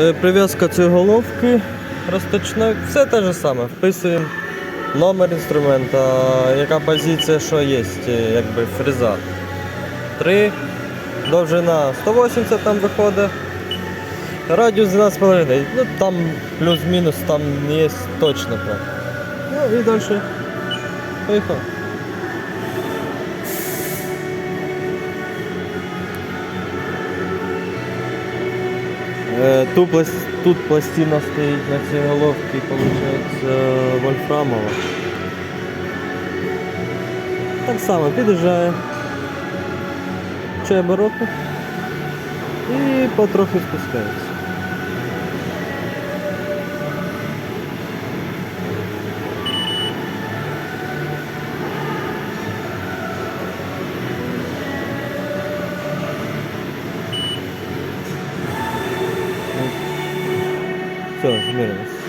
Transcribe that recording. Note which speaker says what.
Speaker 1: Е, Прив'язка цієї головки розточної, все те ж саме. Вписуємо номер інструмента, яка позиція, що є, е, якби фреза. 3, довжина 180 там виходить. Радіус 12,5. Ну там плюс-мінус там є точно. Ну і далі. Поїхав. Е, Тут, тут пластина стоїть на цій головці, виходить, вольфрамова. Так само під'їжджає. чебороку і потрохи спускається. Все, змірилось.